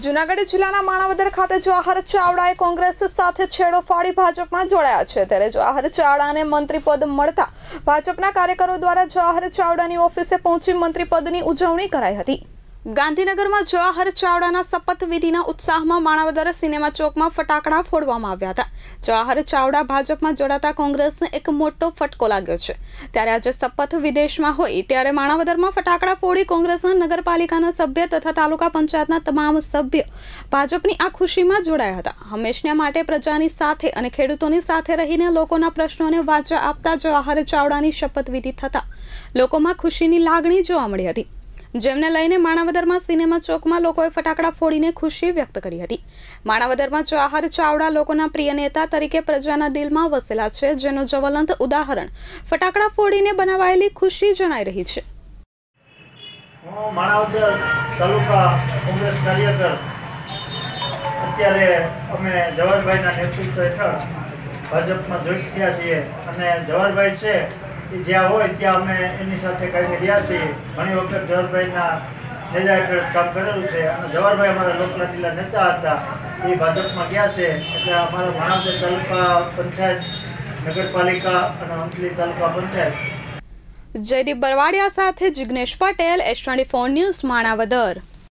જુનાગઢ જિલ્લાના માણાવદર ખાતે જવાહર ચાવડાએ કોંગ્રેસ સાથે છેડો ફાડી ભાજપમાં જોડાયા છે. ત્યારે જવાહર ચાવડાને મંત્રી પદ મળતા ભાજપના કાર્યકરો દ્વારા જવાહર ચાવડાની ઓફિસે પહોંચી મંત્રી પદની ઉજવણી કરાઈ હતી. ગાંધીનગરમાં જવાહર ચાવડાના શપથવિધિના ઉત્સાહમાં માણાવદર સિનેમા ચોકમાં ફટાકડા ફોડવામાં આવ્યા હતા. જવાહર ચાવડા ભાજપમાં જોડાતા કોંગ્રેસને એક મોટો ફટકો લાગ્યો છે. ત્યારે આજે શપથ વિદેશમાં હોય ત્યારે માણાવદરમાં ફટાકડા ફોડી કોંગ્રેસના નગરપાલિકાના સભ્ય તથા તાલુકા પંચાયતના તમામ સભ્ય ભાજપની આ ખુશીમાં જોડાયા હતા. હંમેશને માટે પ્રજાની સાથે અને ખેડૂતોની સાથે રહીને લોકોના પ્રશ્નોને વાચા આપતા જવાહર ચાવડાની શપથવિધિ થતા લોકોમાં ખુશીની લાગણી જોવા મળી હતી. જેમને લઈને માણાવદરમાં સિનેમા ચોકમાં લોકોએ ફટાકડા ફોડીને ખુશી વ્યક્ત કરી હતી. માણાવદરમાં જવાહર ચાવડા લોકોના પ્રિય નેતા તરીકે પ્રજાના દિલમાં વસેલા છે, જેનું જ્વલંત ઉદાહરણ ફટાકડા ફોડીને બનાવાયેલી ખુશી જણાઈ રહી છે. અત્યારે અમે જવાહરભાઈના નેતૃત્વ હેઠળ ભાજપમાં જોઈન્ટ થયા છીએ અને જવાહરભાઈ છે જ્યાં હોય ત્યાં અમે એની સાથે કાંઈ રહ્યા છીએ. ઘણી વખત જવાહરભાઈના નેજા હેઠળ કામ કરેલું છે અને જવાહરભાઈ અમારા લોકલાડીલા નેતા હતા. એ ભાજપમાં ગયા છે. એટલે અમારા માણાવદર તાલુકા પંચાયત, નગરપાલિકા અને અંતલી તાલુકા પંચાયત. જયદીપ બરવાડિયા સાથે Jignesh Patel, S twenty four news, Manavadar.